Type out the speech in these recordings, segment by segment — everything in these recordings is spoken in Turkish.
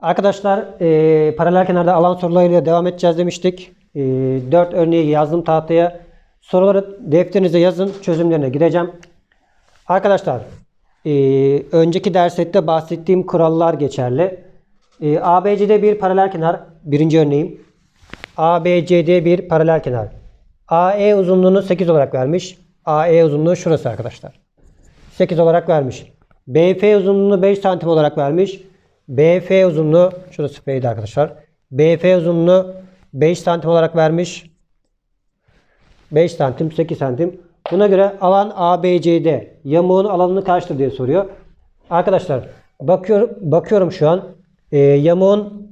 Arkadaşlar e, paralel kenarda alan sorularıyla devam edeceğiz demiştik. E, 4 örneği yazdım tahtaya. Soruları defterinize yazın. Çözümlerine gireceğim. Arkadaşlar e, önceki derste bahsettiğim kurallar geçerli. E, ABCD bir paralel kenar. Birinci örneğim. ABCD bir paralel kenar. AE uzunluğunu 8 olarak vermiş. AE uzunluğu şurası arkadaşlar. 8 olarak vermiş. BF uzunluğunu 5 santim olarak vermiş. BF uzunluğu şurası F'ydi arkadaşlar. BF uzunluğunu 5 santim olarak vermiş. 5 santim 8 santim. Buna göre alan ABCD yamuğun alanını kaçtır diye soruyor. Arkadaşlar bakıyorum bakıyorum şu an e, yamuğun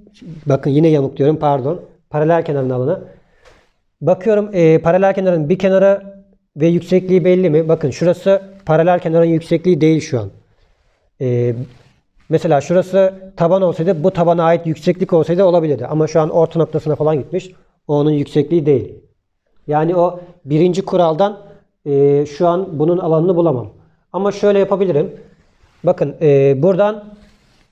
bakın yine yamuk diyorum pardon. Paralel kenarın alanı. Bakıyorum e, paralel kenarın bir kenarı ve yüksekliği belli mi? Bakın şurası paralel kenarın yüksekliği değil şu an. E, mesela şurası taban olsaydı bu tabana ait yükseklik olsaydı olabilirdi. Ama şu an orta noktasına falan gitmiş. O onun yüksekliği değil. Yani o birinci kuraldan e, şu an bunun alanını bulamam. Ama şöyle yapabilirim. Bakın e, buradan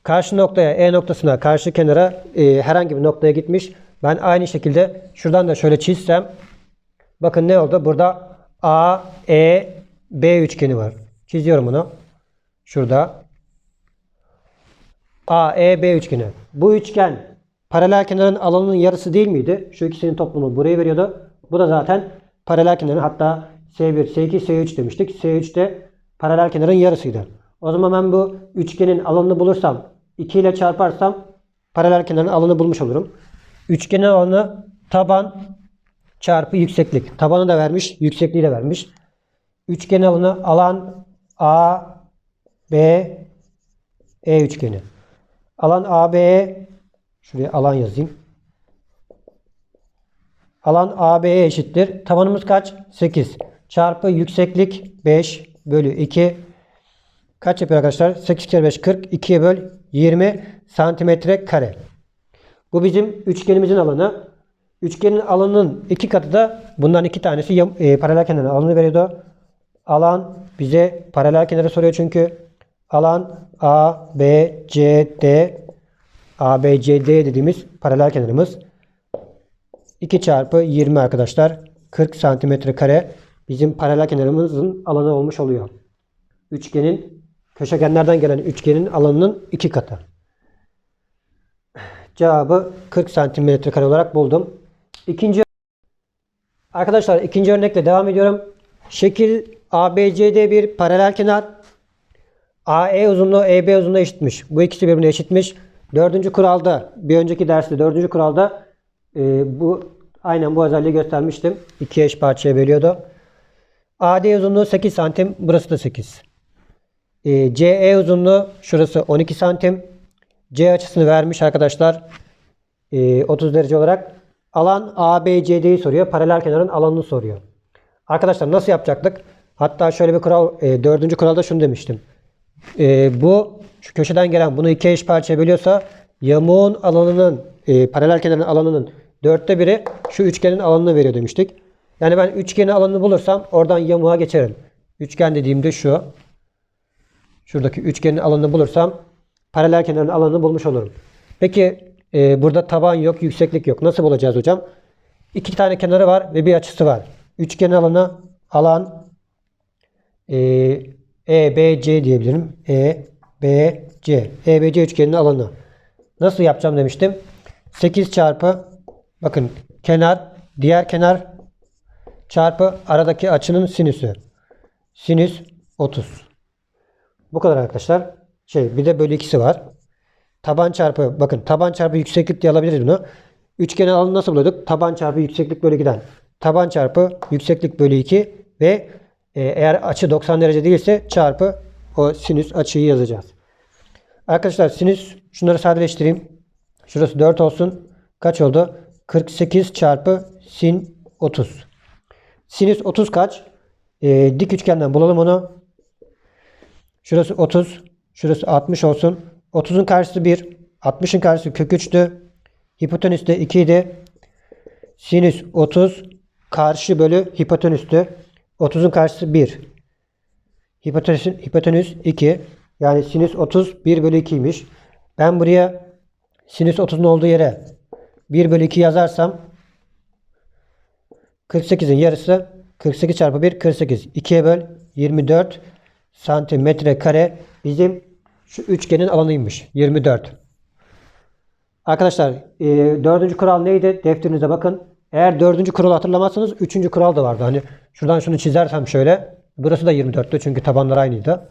karşı noktaya E noktasına karşı kenara e, herhangi bir noktaya gitmiş. Ben aynı şekilde şuradan da şöyle çizsem bakın ne oldu? Burada A, E, B üçgeni var. Çiziyorum bunu. Şurada. A, E, B üçgeni. Bu üçgen paralel kenarın alanının yarısı değil miydi? Şu ikisinin toplamı burayı veriyordu. Bu da zaten paralel kenarın hatta S1, S2, S3 demiştik. S3 de paralel kenarın yarısıydı. O zaman ben bu üçgenin alanını bulursam 2 ile çarparsam paralel kenarın alanını bulmuş olurum. Üçgenin alanı taban çarpı yükseklik. Tabanı da vermiş, yüksekliği de vermiş. Üçgenin alanı alan A, B, E üçgeni. Alan AB'ye şuraya alan yazayım. Alan AB'ye eşittir. Tabanımız kaç? 8. Çarpı yükseklik 5 bölü 2. Kaç yapıyor arkadaşlar? 8 kere 5 40. 2'ye böl 20 santimetre kare. Bu bizim üçgenimizin alanı. Üçgenin alanının iki katı da bundan iki tanesi e, paralel kenarın alanı veriyordu. Alan bize paralel kenarı soruyor çünkü. Alan A, B, C, D, A, B, C, D dediğimiz paralel kenarımız. 2 çarpı 20 arkadaşlar. 40 santimetre kare bizim paralel kenarımızın alanı olmuş oluyor. Üçgenin köşegenlerden gelen üçgenin alanının iki katı. Cevabı 40 santimetre kare olarak buldum. İkinci Arkadaşlar ikinci örnekle devam ediyorum. Şekil ABCD bir paralel kenar. AE uzunluğu EB uzunluğu eşitmiş. Bu ikisi birbirine eşitmiş. Dördüncü kuralda bir önceki derste dördüncü kuralda e, bu aynen bu özelliği göstermiştim. İki eş parçaya bölüyordu. AD uzunluğu 8 santim. Burası da 8. E, CE uzunluğu şurası 12 santim. C açısını vermiş arkadaşlar. E, 30 derece olarak. Alan ABCD'yi soruyor. Paralel kenarın alanını soruyor. Arkadaşlar nasıl yapacaktık? Hatta şöyle bir kural, e, dördüncü kuralda şunu demiştim. E, bu şu köşeden gelen bunu iki eş parçaya bölüyorsa yamuğun alanının e, paralel kenarın alanının dörtte biri şu üçgenin alanını veriyor demiştik. Yani ben üçgenin alanını bulursam oradan yamuğa geçerim. Üçgen dediğimde şu. Şuradaki üçgenin alanını bulursam paralel kenarın alanını bulmuş olurum. Peki e, burada taban yok, yükseklik yok. Nasıl bulacağız hocam? İki tane kenarı var ve bir açısı var. Üçgenin alanı alan e, EBC diyebilirim. E, B, C. EBC üçgeninin alanı. Nasıl yapacağım demiştim. 8 çarpı bakın kenar diğer kenar çarpı aradaki açının sinüsü. Sinüs 30. Bu kadar arkadaşlar. Şey bir de bölü ikisi var. Taban çarpı bakın taban çarpı yükseklik diye alabiliriz bunu. Üçgenin alanı nasıl buluyorduk? Taban çarpı yükseklik bölü 2'den. Taban çarpı yükseklik bölü 2 ve eğer açı 90 derece değilse çarpı o sinüs açıyı yazacağız. Arkadaşlar sinüs şunları sadeleştireyim. Şurası 4 olsun. Kaç oldu? 48 çarpı sin 30. Sinüs 30 kaç? E, dik üçgenden bulalım onu. Şurası 30. Şurası 60 olsun. 30'un karşısı 1. 60'ın karşısı kök 3'tü. Hipotenüs de 2 idi. Sinüs 30 karşı bölü hipotenüstü. 30'un karşısı 1. Hipotenüs, hipotenüs 2. Yani sinüs 30 1 bölü 2'ymiş. Ben buraya sinüs 30'un olduğu yere 1 bölü 2 yazarsam 48'in yarısı 48 çarpı 1 48. 2'ye böl 24 santimetre kare bizim şu üçgenin alanıymış. 24. Arkadaşlar e, dördüncü kural neydi? Defterinize bakın. Eğer dördüncü kuralı hatırlamazsanız üçüncü kural da vardı. Hani şuradan şunu çizersem şöyle. Burası da 24'tü çünkü tabanlar aynıydı.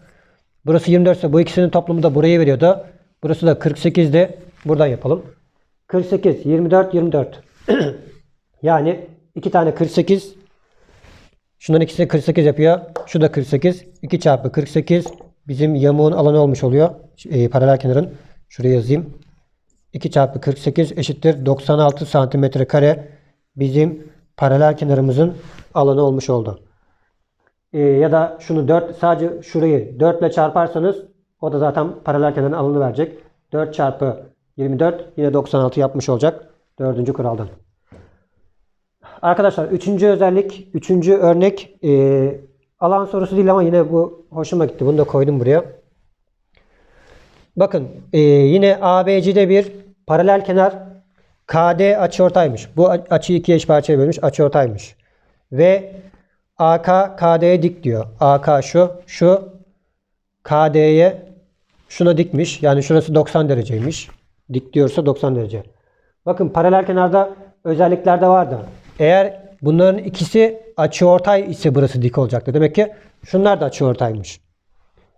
Burası 24 ise bu ikisinin toplamı da burayı veriyordu. Burası da 48'di. Buradan yapalım. 48, 24, 24. yani iki tane 48. Şunların ikisi 48 yapıyor. Şu da 48. 2 çarpı 48 bizim yamuğun alanı olmuş oluyor. E, paralel kenarın. Şuraya yazayım. 2 çarpı 48 eşittir 96 santimetre kare bizim paralel kenarımızın alanı olmuş oldu. Ee, ya da şunu 4 sadece şurayı 4 ile çarparsanız o da zaten paralel kenarın alanı verecek. 4 çarpı 24 yine 96 yapmış olacak. Dördüncü kuraldan. Arkadaşlar üçüncü özellik, üçüncü örnek e, alan sorusu değil ama yine bu hoşuma gitti. Bunu da koydum buraya. Bakın e, yine ABC'de bir paralel kenar KD açıortaymış. Bu açıyı iki eş parçaya bölmüş açıortaymış. Ve AK KD'ye dik diyor. AK şu, şu KD'ye şuna dikmiş. Yani şurası 90 dereceymiş. Dik diyorsa 90 derece. Bakın paralel kenarda özelliklerde vardı. Eğer bunların ikisi açıortay ise burası dik olacaktı. Demek ki şunlar da açıortaymış.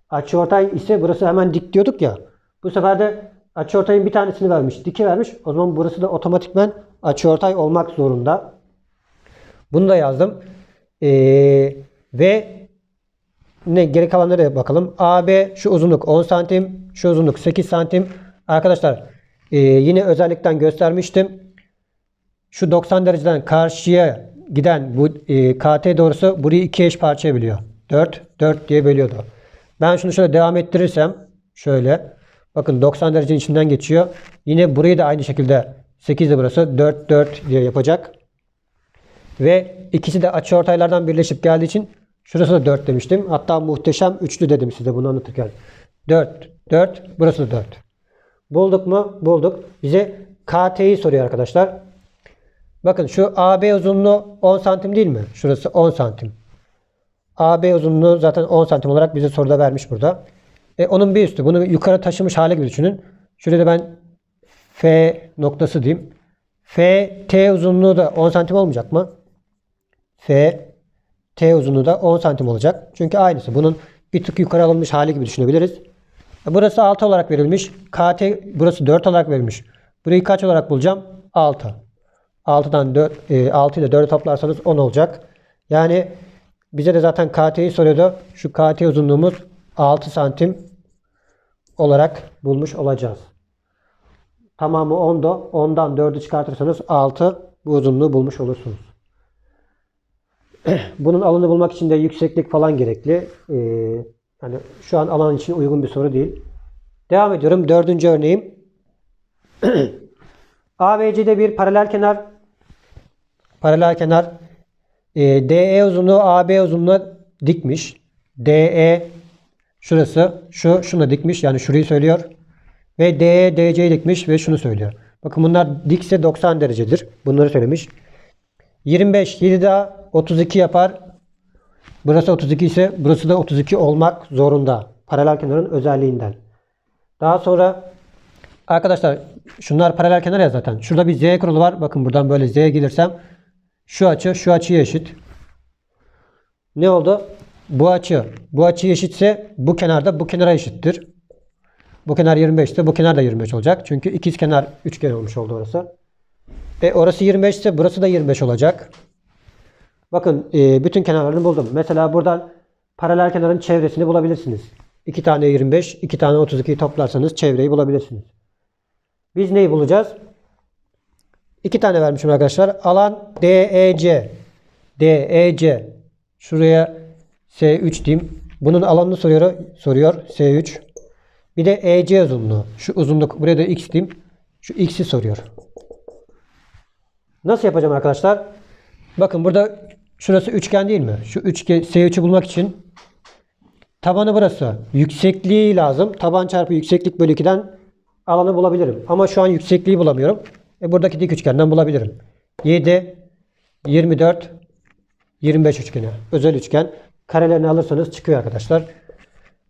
Açıortay ise burası hemen dik diyorduk ya. Bu sefer de açıortayın bir tanesini vermiş. Diki vermiş. O zaman burası da otomatikmen açıortay olmak zorunda. Bunu da yazdım. Ee, ve ne geri kalanlara bakalım. AB şu uzunluk 10 santim. Şu uzunluk 8 santim. Arkadaşlar e, yine özellikten göstermiştim. Şu 90 dereceden karşıya giden bu e, KT doğrusu burayı iki eş parçaya bölüyor. 4, 4 diye bölüyordu. Ben şunu şöyle devam ettirirsem şöyle bakın 90 derecenin içinden geçiyor. Yine burayı da aynı şekilde 8 de burası 4, 4 diye yapacak. Ve ikisi de açıortaylardan birleşip geldiği için şurası da 4 demiştim. Hatta muhteşem üçlü dedim size bunu anlatırken. 4, 4, burası da 4. Bulduk mu? Bulduk. Bize KT'yi soruyor arkadaşlar. Bakın şu AB uzunluğu 10 santim değil mi? Şurası 10 santim. AB uzunluğu zaten 10 santim olarak bize soruda vermiş burada. E, onun bir üstü. Bunu yukarı taşımış hale gibi düşünün. Şuraya da ben F noktası diyeyim. FT uzunluğu da 10 santim olmayacak mı? F T uzunluğu da 10 santim olacak. Çünkü aynısı. Bunun bir tık yukarı alınmış hali gibi düşünebiliriz. E, Burası 6 olarak verilmiş. KT burası 4 olarak verilmiş. Burayı kaç olarak bulacağım? 6. 6'dan 4, e, 6 ile 4'ü toplarsanız 10 olacak. Yani bize de zaten KT'yi soruyordu. Şu KT uzunluğumuz 6 santim olarak bulmuş olacağız. Tamamı 10'da. 10'dan 4'ü çıkartırsanız 6 bu uzunluğu bulmuş olursunuz. Bunun alanı bulmak için de yükseklik falan gerekli. Ee, yani şu an alan için uygun bir soru değil. Devam ediyorum. Dördüncü örneğim. ABC'de bir paralel kenar paralel kenar e, DE uzunluğu AB uzunluğuna dikmiş. DE şurası şu şuna dikmiş. Yani şurayı söylüyor. Ve DE DC'yi dikmiş ve şunu söylüyor. Bakın bunlar dikse 90 derecedir. Bunları söylemiş. 25 7 daha 32 yapar. Burası 32 ise burası da 32 olmak zorunda. Paralel kenarın özelliğinden. Daha sonra arkadaşlar şunlar paralel kenar ya zaten. Şurada bir z kuralı var. Bakın buradan böyle z'ye gelirsem şu açı şu açıya eşit. Ne oldu? Bu açı bu açı eşitse bu kenarda bu kenara eşittir. Bu kenar 25 ise bu kenar da 25 olacak. Çünkü ikiz kenar üçgen olmuş oldu orası. E orası 25 ise burası da 25 olacak. Bakın e, bütün kenarlarını buldum. Mesela buradan paralel kenarın çevresini bulabilirsiniz. 2 tane 25, 2 tane 32'yi toplarsanız çevreyi bulabilirsiniz. Biz neyi bulacağız? 2 tane vermişim arkadaşlar. Alan DEC. DEC. Şuraya S3 diyeyim. Bunun alanını soruyor. Soruyor S3. Bir de EC uzunluğu. Şu uzunluk. Buraya da X diyeyim. Şu X'i soruyor. Nasıl yapacağım arkadaşlar? Bakın burada şurası üçgen değil mi? Şu üçgen S3'ü bulmak için tabanı burası. Yüksekliği lazım. Taban çarpı yükseklik bölü 2'den alanı bulabilirim. Ama şu an yüksekliği bulamıyorum. E buradaki dik üçgenden bulabilirim. 7, 24, 25 üçgeni. Özel üçgen. Karelerini alırsanız çıkıyor arkadaşlar.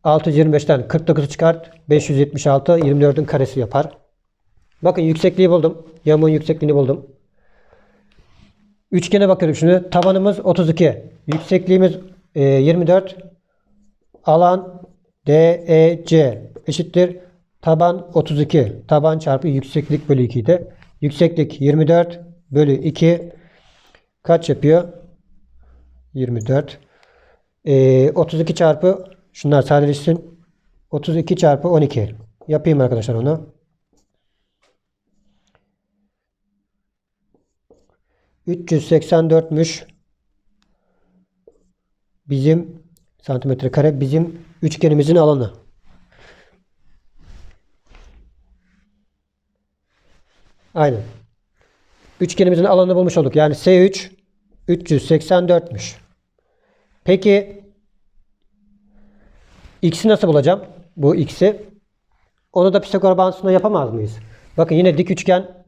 625'ten 49'u çıkart. 576 24'ün karesi yapar. Bakın yüksekliği buldum. Yamuğun yüksekliğini buldum. Üçgene bakıyorum şimdi. Tabanımız 32. Yüksekliğimiz e, 24. Alan DEC eşittir. Taban 32. Taban çarpı yükseklik bölü 2 idi. Yükseklik 24 bölü 2 kaç yapıyor? 24. E, 32 çarpı şunlar sadeleşsin. 32 çarpı 12. Yapayım arkadaşlar onu. 384'müş. Bizim santimetre kare bizim üçgenimizin alanı. Aynen. Üçgenimizin alanını bulmuş olduk. Yani S3 384'müş. Peki x'i nasıl bulacağım? Bu x'i. Onu da Pisagor bağıntısında yapamaz mıyız? Bakın yine dik üçgen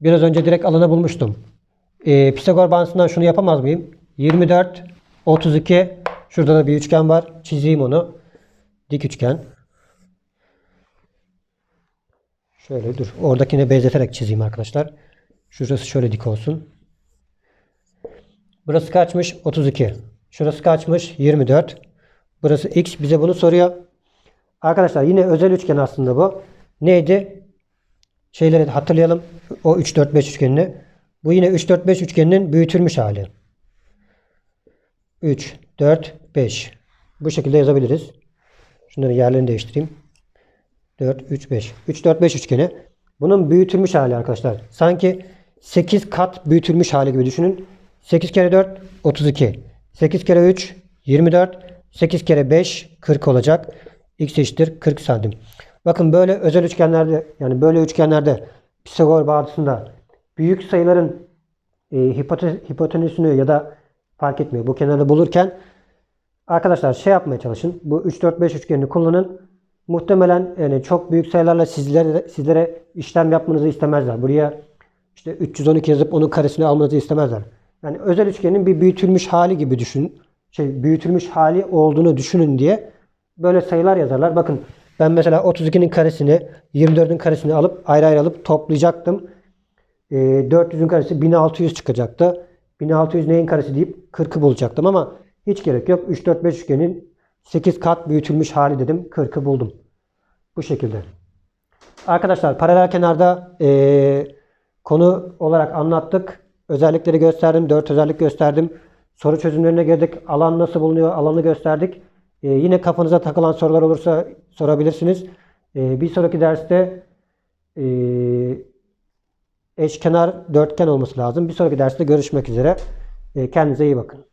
Biraz önce direkt alanı bulmuştum. Ee, Pisagor bağıntısından şunu yapamaz mıyım? 24, 32. Şurada da bir üçgen var. Çizeyim onu. Dik üçgen. Şöyle dur. Oradakine benzeterek çizeyim arkadaşlar. Şurası şöyle dik olsun. Burası kaçmış? 32. Şurası kaçmış? 24. Burası x. Bize bunu soruyor. Arkadaşlar yine özel üçgen aslında bu. Neydi? şeyleri hatırlayalım. O 3 4 5 üçgenini. Bu yine 3 4 5 üçgeninin büyütülmüş hali. 3 4 5. Bu şekilde yazabiliriz. Şunların yerlerini değiştireyim. 4 3 5. 3 4 5 üçgeni. Bunun büyütülmüş hali arkadaşlar. Sanki 8 kat büyütülmüş hali gibi düşünün. 8 kere 4 32. 8 kere 3 24. 8 kere 5 40 olacak. X eşittir 40 santim. Bakın böyle özel üçgenlerde yani böyle üçgenlerde Pisagor bağıntısında büyük sayıların e, hipote- hipotenüsünü ya da fark etmiyor bu kenarı bulurken arkadaşlar şey yapmaya çalışın. Bu 3 4 5 üçgenini kullanın. Muhtemelen yani çok büyük sayılarla sizlere sizlere işlem yapmanızı istemezler. Buraya işte 312 yazıp onun karesini almanızı istemezler. Yani özel üçgenin bir büyütülmüş hali gibi düşün. Şey büyütülmüş hali olduğunu düşünün diye böyle sayılar yazarlar. Bakın ben mesela 32'nin karesini 24'ün karesini alıp ayrı ayrı alıp toplayacaktım. E, 400'ün karesi 1600 çıkacaktı. 1600 neyin karesi deyip 40'ı bulacaktım ama hiç gerek yok. 3 4 5 üçgenin 8 kat büyütülmüş hali dedim. 40'ı buldum. Bu şekilde. Arkadaşlar paralel kenarda e, konu olarak anlattık. Özellikleri gösterdim. 4 özellik gösterdim. Soru çözümlerine girdik. Alan nasıl bulunuyor? Alanı gösterdik. Ee, yine kafanıza takılan sorular olursa sorabilirsiniz. Ee, bir sonraki derste e, eşkenar dörtgen olması lazım. Bir sonraki derste görüşmek üzere. Ee, kendinize iyi bakın.